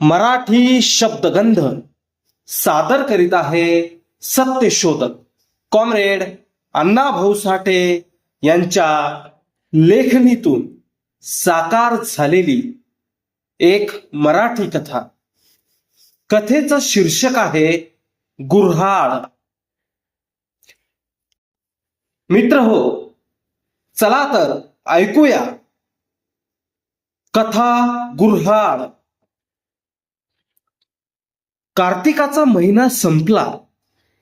मराठी शब्दगंध सादर करीत आहे सत्यशोधक कॉम्रेड अण्णाभाऊ साठे यांच्या लेखणीतून साकार झालेली एक मराठी कथा. कथेचं शीर्षक आहे गुऱ्हाळ. मित्र हो चला तर ऐकूया. कथा गुऱ्हाळ. कार्तिकाचा महिना संपला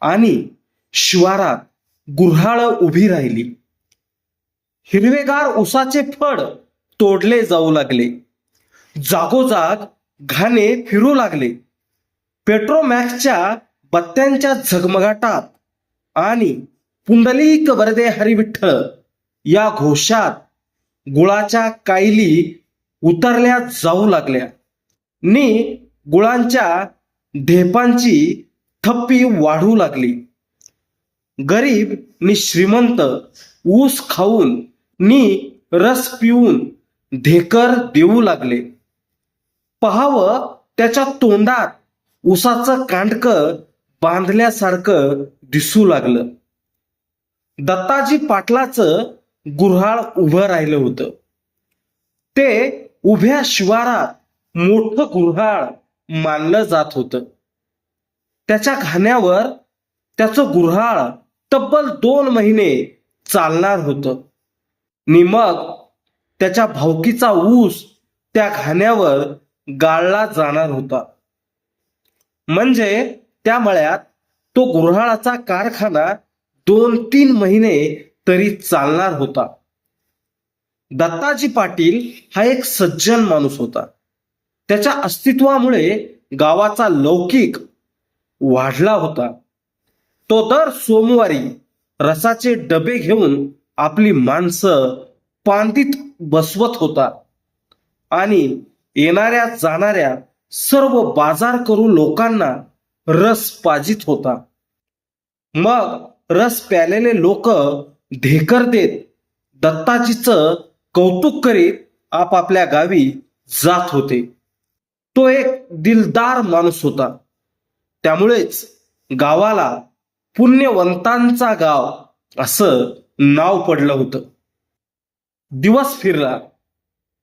आणि शिवारात गुऱ्हाळ उभी राहिली. हिरवेगार उसाचे फड तोडले जाऊ लागले. जागोजाग घाणे फिरू लागले. पेट्रोमॅक्सच्या बत्त्यांच्या झगमगाटात आणि पुंडलिक वरदे हरिविठ्ठल या घोषात गुळाच्या कायली उतरल्या जाऊ लागल्या. नि गुळांच्या ढेपांची थप्पी वाढू लागली. गरीब नि श्रीमंत ऊस खाऊन नि रस पिऊन ढेकर देऊ लागले. पहावं त्याच्या तोंडात उसाचं कांडक बांधल्यासारखं दिसू लागलं. दत्ताजी पाटलाचं गुऱ्हाळ उभं राहिलं होतं. ते उभ्या शिवारात मोठं गुऱ्हाळ मानलं जात होतं. त्याच्या घाण्यावर त्याचं गुऱ्हाळ तब्बल दोन महिने चालणार होतं. नि मग त्याच्या भावकीचा ऊस त्या घाण्यावर गाळला जाणार होता. म्हणजे त्या मळ्यात तो गुऱ्हाळाचा कारखाना दोन तीन महिने तरी चालणार होता. दत्ताजी पाटील हा एक सज्जन माणूस होता. त्याच्या अस्तित्वामुळे गावाचा लौकिक वाढला होता. तो दर सोमवारी रसाचे डबे घेऊन आपली माणसं पांतीत बसवत होता आणि येणाऱ्या जाणाऱ्या सर्व बाजार करू लोकांना रस पाजित होता. मग रस प्यालेले लोक ढेकर देत दत्ताजीचं कौतुक करीत आपापल्या गावी जात होते. तो एक दिलदार माणूस होता. त्यामुळेच गावाला पुण्यवंतांचा गाव असं नाव पडलं होतं. दिवस फिरला.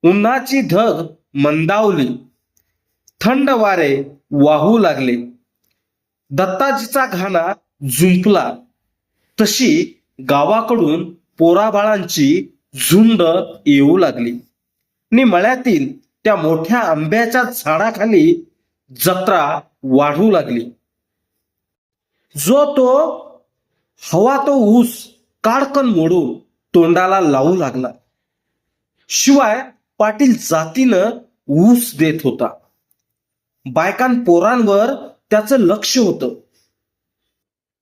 उन्हाची ढग मंदावली. थंड वारे वाहू लागले. दत्ताजीचा घाणा झुंपला. तशी गावाकडून पोराबाळांची झुंड येऊ लागली. नि मळ्यातील त्या मोठ्या आंब्याच्या झाडाखाली जत्रा वाढू लागली. जो तो हवा तो ऊस काडकन मोडून तोंडाला लावू लागला. शिवाय पाटील जातीनं ऊस देत होता. बायकां पोरांवर त्याचं लक्ष होतं.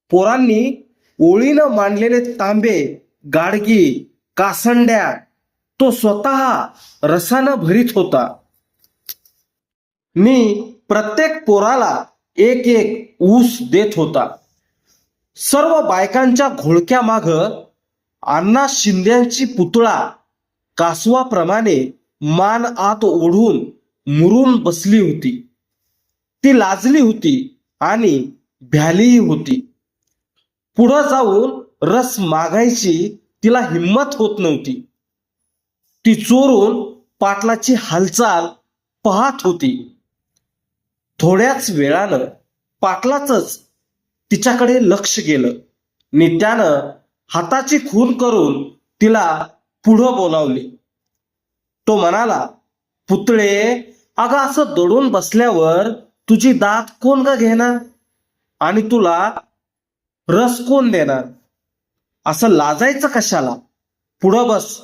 पोरांनी ओळीनं मांडलेले तांबे गाडगी कासंड्या तो स्वतः रसानं भरीत होता. मी प्रत्येक पोराला एक एक ऊस देत होता. सर्व बायकांच्या घोळक्या माग अण्णा शिंद्यांची पुतळा कासवाप्रमाणे मान आत ओढून मुरून बसली होती. ती लाजली होती आणि भ्यालीही होती. पुढं जाऊन रस मागायची तिला हिंमत होत नव्हती. ती चोरून पाटलाची हालचाल पाहत होती. थोड्याच वेळानं पाटलाच तिच्याकडे लक्ष गेलं. नि त्यानं हाताची खून करून तिला पुढं बोलावली. तो म्हणाला पुतळे अगं असं दडून बसल्यावर तुझी दात कोण का घेणार? आणि तुला रस कोण देणार? असं लाजायचं कशाला? पुढं बस.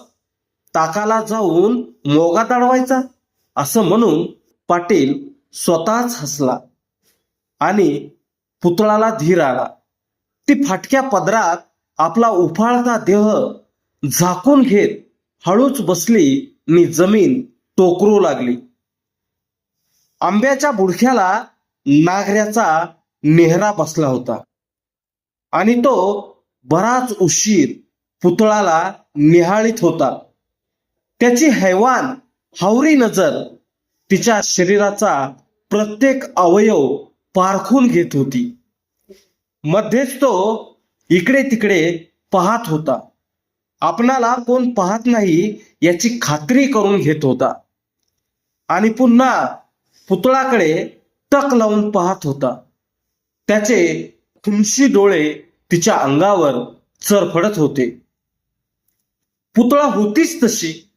ताकाला जाऊन मोगा तडवायचा? असं म्हणून पाटील स्वतःच हसला आणि पुतळाला धीर आला. ती फाटक्या पदरात आपला उफाळता देह झाकून घेत हळूच बसली नि जमीन टोकरू लागली. आंब्याच्या बुडख्याला नागऱ्याचा नेहरा बसला होता आणि तो बराच उशीर पुतळाला निहाळीत होता. त्याची हैवान हावरी नजर तिच्या शरीराचा प्रत्येक अवयव पारखून घेत होती. मध्येच तो इकडे तिकडे पाहत होता. आपणाला कोण पाहत नाही याची खात्री करून घेत होता. आणि पुन्हा पुतळाकडे टक लावून पाहत होता. त्याचे खुमशी डोळे तिच्या अंगावर चरफडत होते. पुतळा होतीच तशी.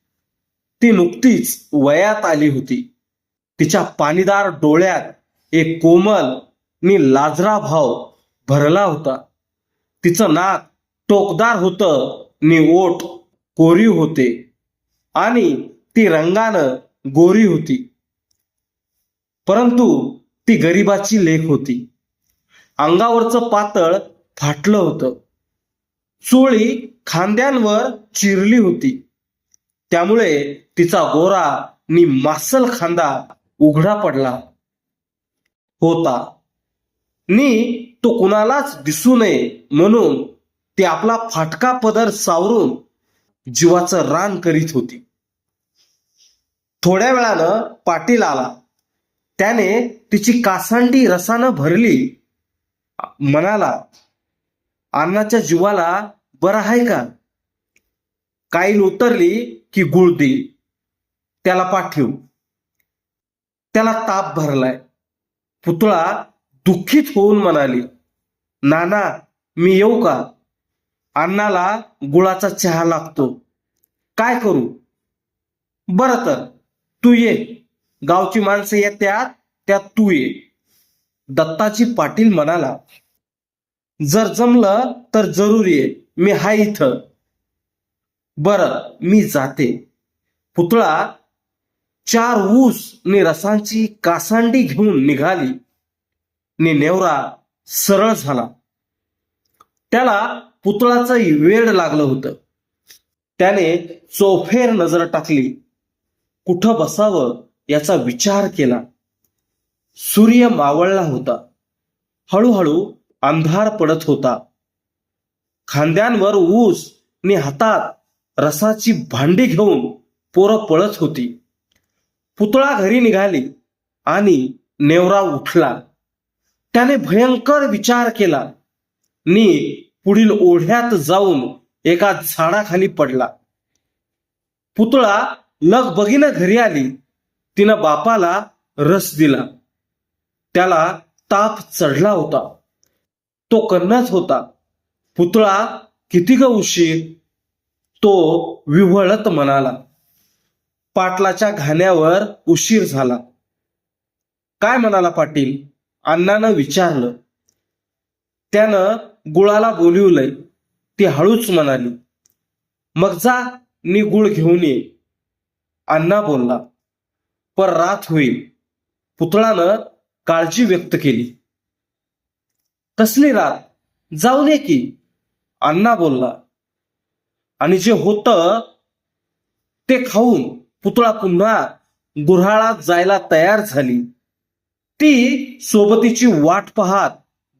ती नुकतीच वयात आली होती. तिच्या पाणीदार डोळ्यात एक कोमल नि लाजरा भाव भरला होता. तिचं नाक टोकदार होतं नि ओठ कोरीव होते आणि ती रंगानं गोरी होती. परंतु ती गरिबाची लेख होती. अंगावरचं पातळ फाटलं होतं. चोळी खांद्यांवर चिरली होती. त्यामुळे तिचा गोरा नि मासल खांदा उघडा पडला होता. नी तो कुणालाच दिसू नये म्हणून ती आपला फाटका पदर सावरून जीवाचं रान करीत होती. थोड्या वेळानं पाटील आला. त्याने तिची कासांडी रसानं भरली. म्हणाला अन्नाच्या जीवाला बरं आहे का? काईल उतरली की गुळ दे. त्याला पाठवू त्याला ताप भरलाय. पुतळा दुःखीत होऊन म्हणाली नाना मी येऊ का? अण्णाला गुळाचा चहा लागतो. काय करू? बरं तर तू ये. गावची माणसं येत्यात त्यात तू ये. दत्ताजी पाटील म्हणाला जर जमलं तर जरूर ये. मी हाय इथं. बरं मी जाते. पुतळा चार ऊस नि रसांची कासांडी घेऊन निघाली. नि नेवरा सरळ झाला. त्याला पुतळाचं वेळ लागलं होतं. त्याने चोफेर नजर टाकली. कुठं बसावं याचा विचार केला. सूर्य मावळला होता. हळूहळू अंधार पडत होता. खांद्यांवर ऊस नि हातात रसाची भांडी घेऊन पोरं पळत होती. पुतळा घरी निघाली आणि नेवरा उठला. त्याने भयंकर विचार केला. नी पुढील ओढ्यात जाऊन एका झाडाखाली पडला. पुतळा लगबगीनं घरी आली. तिनं बापाला रस दिला. त्याला ताप चढला होता. तो कन्नच होता. पुतळा किती ग उशीर? तो विव्हळत म्हणाला. पाटलाच्या घाण्यावर उशीर झाला. काय म्हणाला पाटील? अण्णानं विचारलं. त्यानं गुळाला बोलिवलंय. ती हळूच म्हणाली मग जा नि गुळ घेऊन ये अण्णा बोलला पर रात होईल. पुतळानं काळजी व्यक्त केली. कसली रात? जाऊ दे की. अण्णा बोलला आणि जे होतं ते खाऊन पुतळा पुन्हा गुऱ्हाळात जायला तयार झाली. ती सोबतीची वाट पाहत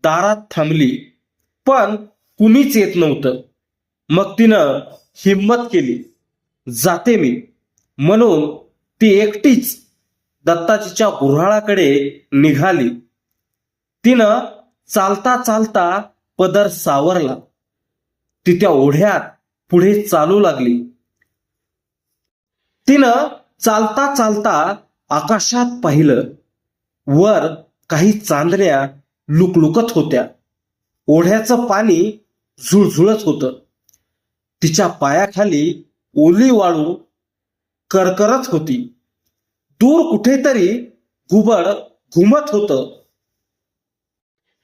दारात थांबली पण कुणीच येत नव्हतं. मग तिनं हिंमत केली जाते मी. म्हणून ती एकटीच दत्ताजीच्या गुऱ्हाळाकडे निघाली. तिनं चालता चालता पदर सावरला. ती त्या ओढ्यात पुढे चालू लागली. तिनं चालता चालता आकाशात पाहिलं. वर काही चांदण्या लुकलुकत होत्या. ओढ्याचं पाणी झुळझुळत होतं. तिच्या पायाखाली ओली वाळू करकरत होती. दूर कुठेतरी घुबड घुमत होत.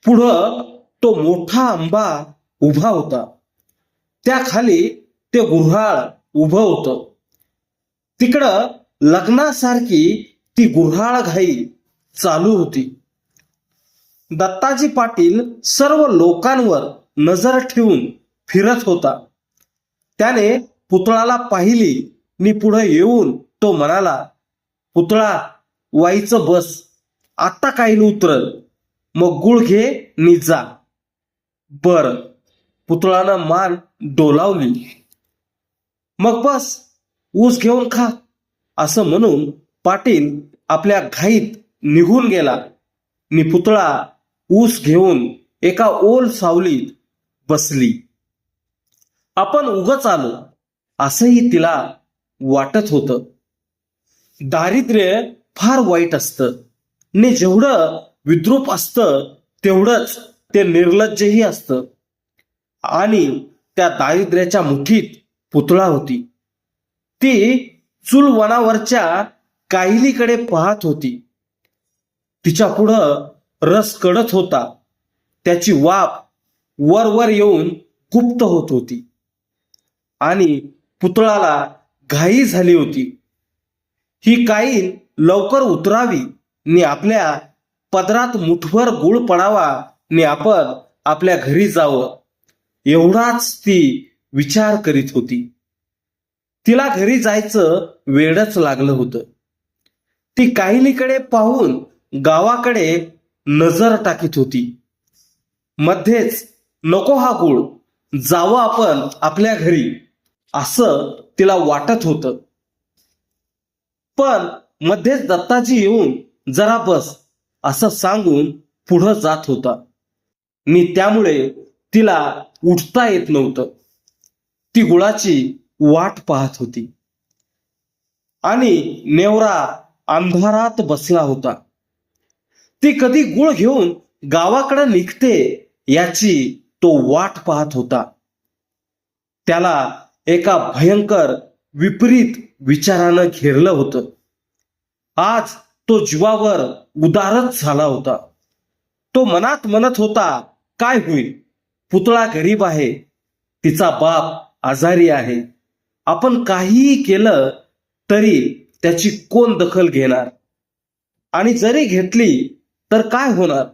पुढं तो मोठा आंबा उभा होता. त्याखाली ते गुऱ्हाळ उभं होतं. तिकडं लग्नासारखी ती गुऱ्हाळ घाई चालू होती. दत्ताजी पाटील सर्व लोकांवर नजर ठेवून फिरत होता. त्याने पुतळाला पाहिली नि पुढे येऊन तो म्हणाला पुतळा वाईचं बस आत्ता काही उतरल. मग गुळ घे नि जा. बर. पुतळानं मान डोलावली. मग बस ऊस घेऊन खा असं म्हणून पाटील आपल्या घाईत निघून गेला. नि पुतळा ऊस घेऊन एका ओल सावलीत बसली. आपण उगच आलो असंही तिला वाटत होतं. दारिद्र्य फार वाईट असतं. ने जेवढं विद्रूप असतं तेवढंच ते निर्लज्जही असतं. आणि त्या दारिद्र्याच्या मुठीत पुतळा होती. ती चुलवनावरच्या काहिलीकडे पाहत होती. तिच्या पुढं रस कडत होता. त्याची वाफ वर वर येऊन गुप्त होत होती. आणि पुतळाला घाई झाली होती. ही काईल लवकर उतरावी नि आपल्या पदरात मुठभर गुळ पडावा नि आपण आपल्या घरी जावं. एवढाच ती विचार करीत होती. तिला घरी जायचं वेळच लागलं होतं. ती काहिलीकडे पाहून गावाकडे नजर टाकीत होती. मध्येच नको हा गुळ जावं आपण आपल्या घरी असं तिला वाटत होतं. पण मध्येच दत्ताजी येऊन जरा बस असं सांगून पुढं जात होता. मी त्यामुळे तिला उठता येत नव्हतं. ती गुळाची वाट पाहत होती. आणि नेवरा अंधारात बसला होता. ती कधी गुळ घेऊन गावाकडे निघते याची तो वाट पाहत होता. त्याला एका भयंकर विपरीत विचारानं घेरलं होतं. आज तो जीवावर उदारच झाला होता. तो मनात म्हणत होता काय होईल? पुतळा गरीब आहे तिचा बाप आजारी आहे. आपण काहीही केलं तरी त्याची कोण दखल घेणार? आणि जरी घेतली तर काय होणार?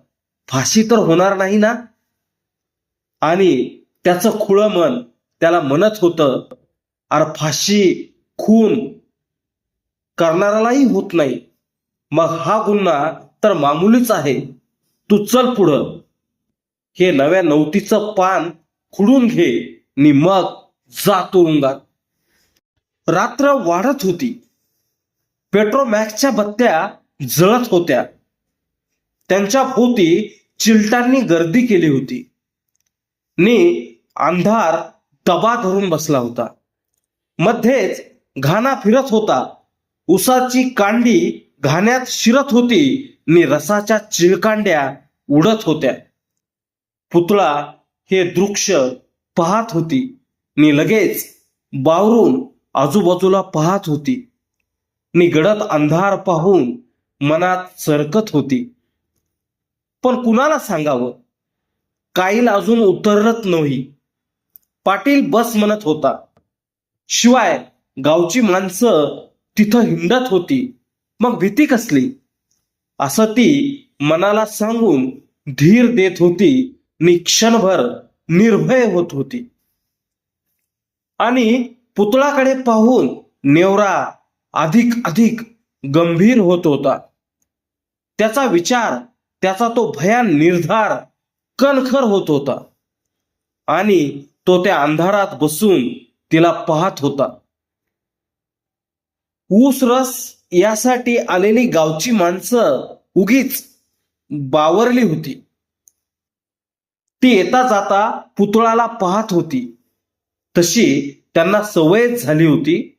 फाशी तर होणार नाही ना? आणि त्याचं खुळं मन त्याला म्हणत होतं अर फाशी खून करणाऱ्यालाही होत नाही. मग हा गुन्हा तर मामुलीच आहे. तू चल पुढं. हे नव्या नवतीचं पान खुडून घे नि मग जा तुरुंगात. रात्र वाढत होती. पेट्रोमॅक्सच्या बत्त्या जळत होत्या. त्यांच्या भोवती चिलटांनी गर्दी केली होती. नि अंधार दबा धरून बसला होता. मध्येच घाणा फिरत होता. उसाची कांडी घाण्यात शिरत होती. नि रसाच्या चिळकांड्या उडत होत्या. पुतळा हे दृश्य पाहत होती. मी लगेच बावरून आजूबाजूला पाहत होती. मी गडद अंधार पाहून मनात सरकत होती. पण कुणाला सांगावं? काईल अजून उतरत नव्ही. पाटील बस म्हणत होता. शिवाय गावची माणसं तिथं हिंडत होती. मग भीती कसली? असं ती मनाला सांगून धीर देत होती. मी क्षणभर निर्भय होत होती. आणि पुतळाकडे पाहून नेवरा अधिक अधिक गंभीर होत होता. त्याचा विचार त्याचा तो भयान निर्धार कणखर होत होता. आणि तो त्या अंधारात बसून तिला पाहत होता. ऊस रस यासाठी आलेली गावची माणसं उगीच बावरली होती. ती येता जाता पुतळाला पाहत होती. तशी त्यांना सवयच झाली होती.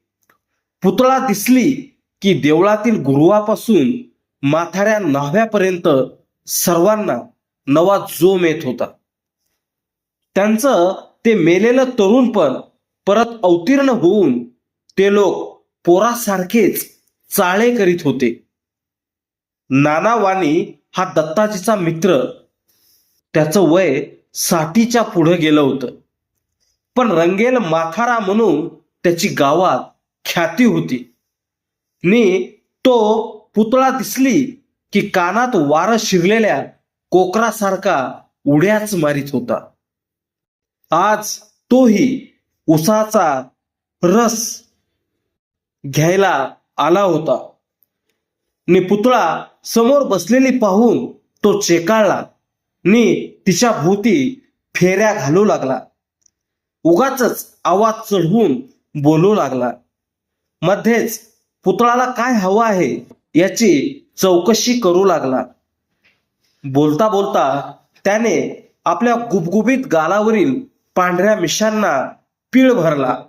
पुतळा दिसली की देवळातील गुरुवापासून माथाऱ्या न्हाव्यापर्यंत सर्वांना नवा जोम येत होता. त्यांचं ते मेलेलं तरुण पण परत अवतीर्ण होऊन ते लोक पोरासारखेच चाळे करीत होते. नाना वाणी हा दत्ताजीचा मित्र त्याचं वय साठीच्या पुढे गेलं होतं. पण रंगेल माथारा म्हणून त्याची गावात ख्याती होती. नि तो पुतळा दिसली की कानात वारं शिरलेल्या कोकरासारखा उड्याच मारित होता. आज तोही उसाचा रस घ्यायला आला होता. नि पुतळा समोर बसलेली पाहून तो चेकाळला. मी तिच्या भोवती फेऱ्या घालू लागला. उगाच आवाज चढवून बोलू लागला. मध्येच पुतळाला काय हवं आहे याची चौकशी करू लागला. बोलता बोलता त्याने आपल्या गुबगुबीत गालावरील पांढऱ्या मिशांना पीळ भरला.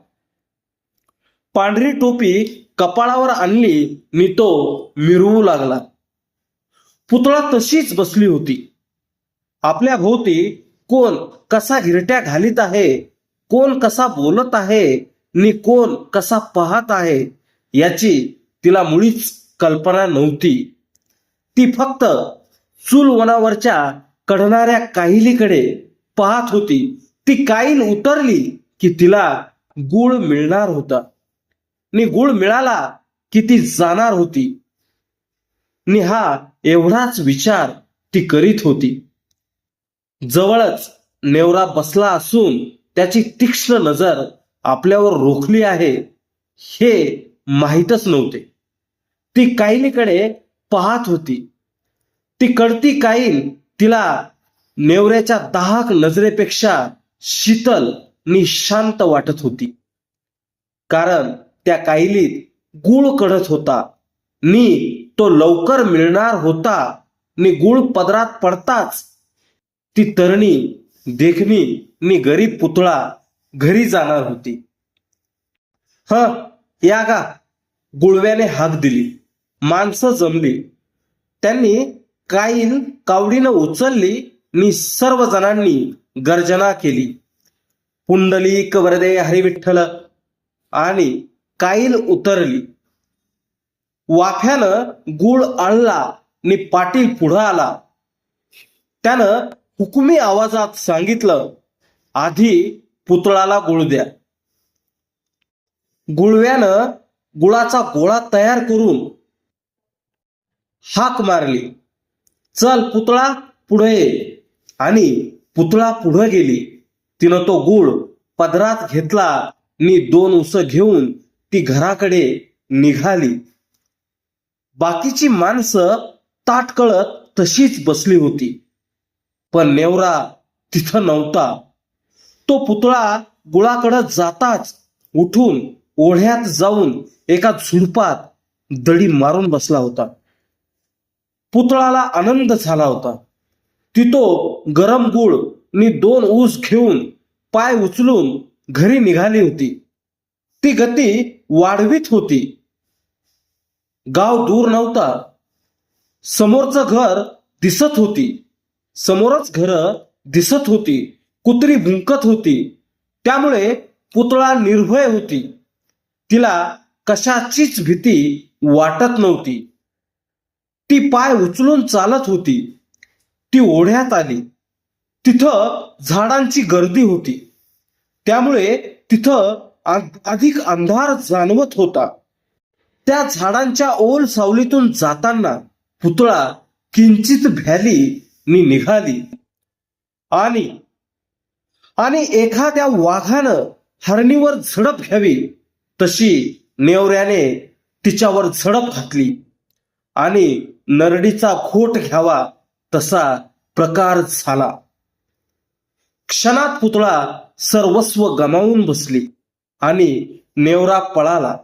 पांढरी टोपी कपाळावर आणली मी तो मिरवू लागला. पुतळा तशीच बसली होती. आपल्या भोवती कोण कसा हिरट्या घालीत आहे कोण कसा बोलत आहे नि कोण कसा पाहत आहे याची तिला मुळीच कल्पना नव्हती. ती फक्त चूलवनावरच्या कढणाऱ्या काहिलीकडे पाहत होती. ती काईल उतरली की तिला गुळ मिळणार होता. नि गुळ मिळाला की ती जाणार होती. नि हा एवढाच विचार ती करीत होती. जवळच नेवरा बसला असून त्याची तीक्ष्ण नजर आपल्यावर रोखली आहे हे माहीतच नव्हते. ती कायलीकडे पाहत होती. ती कळती काईल तिला नेवऱ्याच्या दाहक नजरेपेक्षा शीतल नि शांत वाटत होती. कारण त्या कायलीत गुळ कढत होता नी तो लवकर मिळणार होता नि गुळ पदरात पडताच ती तरणी देखणी मी गरीब पुतळा घरी जाणार होती. ह या गा गुळव्याने हाक दिली. माणसं जमली. त्यांनी काईल कावडीनं उचलली मी सर्व जणांनी गर्जना केली. पुंडलिक वरदे हरिविठ्ठल आणि काईल उतरली. वाफ्यानं गुळ आळला नि पाटील पुढं आला. त्यानं हुकुमी आवाजात सांगितलं आधी पुतळाला गुळ द्या. गुळव्यानं गुळाचा गोळा तयार करून हाक मारली. चल पुतळा पुढे ये. आणि पुतळा पुढे गेली. तिनं तो गुळ पदरात घेतला. आणि दोन उस घेऊन ती घराकडे निघाली. बाकीची माणसं ताटकळत तशीच बसली होती. पण नेवरा तिथं नव्हता. तो पुतळा गुळाकडं जाताच उठून ओढ्यात जाऊन एका झुडपात दडी मारून बसला होता. पुतळाला आनंद झाला होता. तितो गरम गुळ नि दोन ऊस घेऊन पाय उचलून घरी निघाली होती. ती गती वाढवीत होती. गाव दूर नव्हता. समोरचं घर दिसत होती. समोरच घर दिसत होती कुत्री भुंकत होती त्यामुळे पुतळा निर्भय होती. तिला कशाचीच भीती वाटत नव्हती. ती पाय उचलून चालत होती. ती ओढ्यात आली. तिथं झाडांची गर्दी होती. त्यामुळे तिथं अधिक अंधार जाणवत होता. त्या झाडांच्या ओल सावलीतून जाताना पुतळा किंचित भ्याली मी निघाली. आणि आणि एखाद्या वाघानं हरणीवर झडप घ्यावी तशी नेवऱ्याने तिच्यावर झडप घातली. आणि नरडीचा खोट घ्यावा तसा प्रकार झाला. क्षणात पुतळा सर्वस्व गमावून बसली आणि नेवरा पळाला.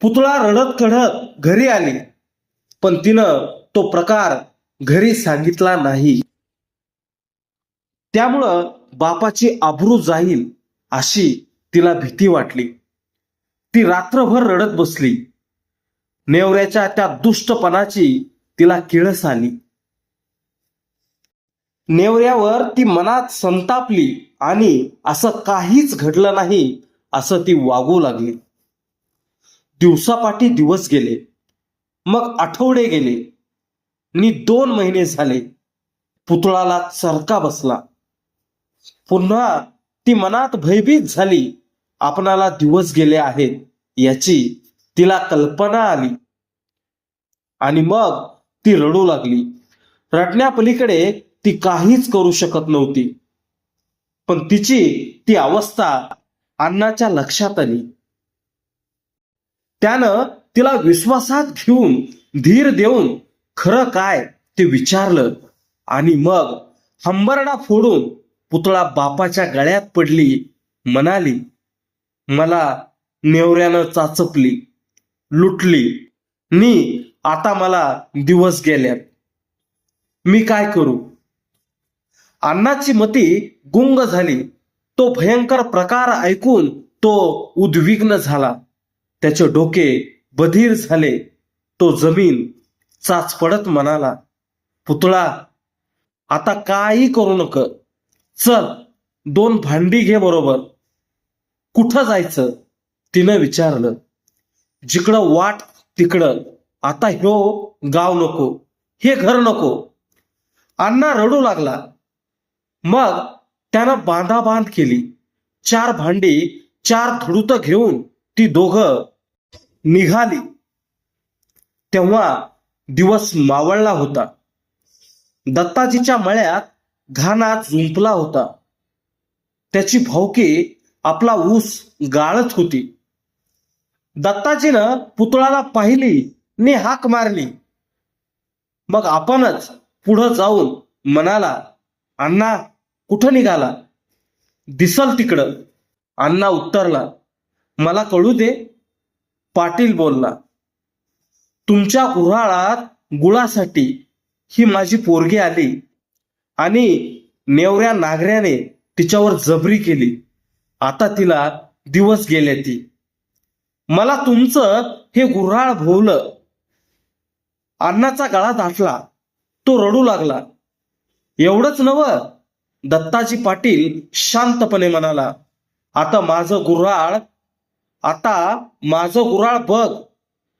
पुतळा रडत कढत घरी आली पण तिनं तो प्रकार घरी सांगितला नाही. त्यामुळं बापाची आबरू जाईल अशी तिला भीती वाटली. ती रात्रभर रडत बसली. नेवऱ्याच्या त्या दुष्टपणाची तिला किळस आली. नेवऱ्यावर ती मनात संतापली आणि असं काहीच घडलं नाही असं ती वागू लागली. दिवसापाठी दिवस गेले. मग आठवडे गेले. नी दोन महिने झाले पुतळाला चरका बसला. पुन्हा ती मनात भयभीत झाली आपणाला दिवस गेले आहेत याची तिला कल्पना आली. आणि मग ती रडू लागली. रडण्यापलीकडे ती काहीच करू शकत नव्हती. पण तिची ती अवस्था अण्णाच्या लक्षात आली. त्यानं तिला विश्वासात घेऊन धीर देऊन खरं काय ते विचारलं आणि मग हंबरडा फोडून पुतळा बापाच्या गळ्यात पडली म्हणाली मला नेवऱ्यानं चाचपली लुटली. नी आता मला दिवस गेल्यात मी काय करू? अण्णाची मती गुंग झाली. तो भयंकर प्रकार ऐकून तो उद्विग्न झाला. त्याचे डोके बधीर झाले. तो जमीन चाचपडत म्हणाला पुतळा आता काही करू नक. चल दोन भांडी घे बरोबर. कुठं जायचं? तिनं विचारलं. जिकडं वाट तिकडं. आता ह्यो गाव नको हे घर नको. अण्णा रडू लागला. मग त्यानं बांधाबांध केली. चार भांडी चार धुडूत घेऊन ती दोघं निघाली. तेव्हा दिवस मावळला होता. दत्ताजीच्या मळ्यात घाणात झुंपला होता. त्याची भावकी आपला ऊस गाळत होती. दत्ताजीनं पुतळाला पाहिली ने हाक मारली. मग आपणच पुढं जाऊन म्हणाला अण्णा कुठं निघाला? दिसल तिकडं. अण्णा उत्तरला मला कळू दे. पाटील बोलला तुमच्या गुऱ्हाळात गुळासाठी ही माझी पोरगी आली आणि नेवऱ्या नागऱ्याने तिच्यावर जबरी केली. आता तिला दिवस गेले ती. मला तुमचं हे गुऱ्हाळ भोवलं. अण्णाचा गळा दाटला. तो रडू लागला. एवढंच नव दत्ताजी पाटील शांतपणे म्हणाला आता माझं गुऱ्हाळ आता माझं गुऱ्हाळ बघ.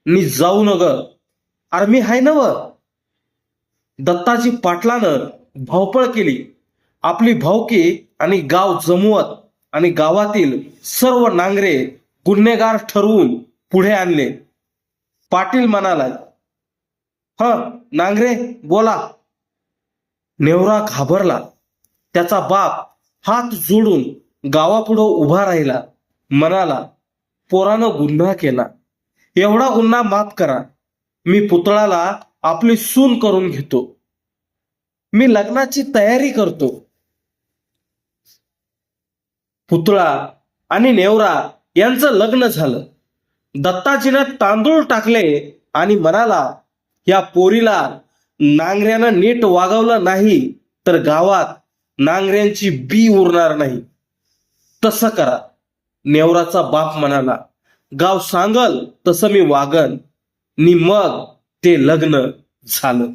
मी जाऊ न ग अरे मी हाय नव. दत्ताजी पाटलानं धावपळ केली. आपली भावकी आणि गाव जमवत आणि गावातील सर्व नांगरे गुन्हेगार ठरवून पुढे आणले. पाटील म्हणाला ह नांगरे बोला. नेवरा घाबरला. त्याचा बाप हात जोडून गावापुढं उभा राहिला. म्हणाला पोरानं गुन्हा केला. एवढा गुन्हा माफ करा. मी पुतळाला आपली सून करून घेतो. मी लग्नाची तयारी करतो. पुतळा आणि नेवरा यांचं लग्न झालं. दत्ताजीनं तांदूळ टाकले आणि म्हणाला या पोरीला नांगऱ्यानं नीट वागवलं नाही तर गावात नांगऱ्यांची बी उरणार नाही. तसं करा. नेवराचा बाप म्हणाला गाव सांगल तसं मी वागन. नि मग ते लग्न झालं.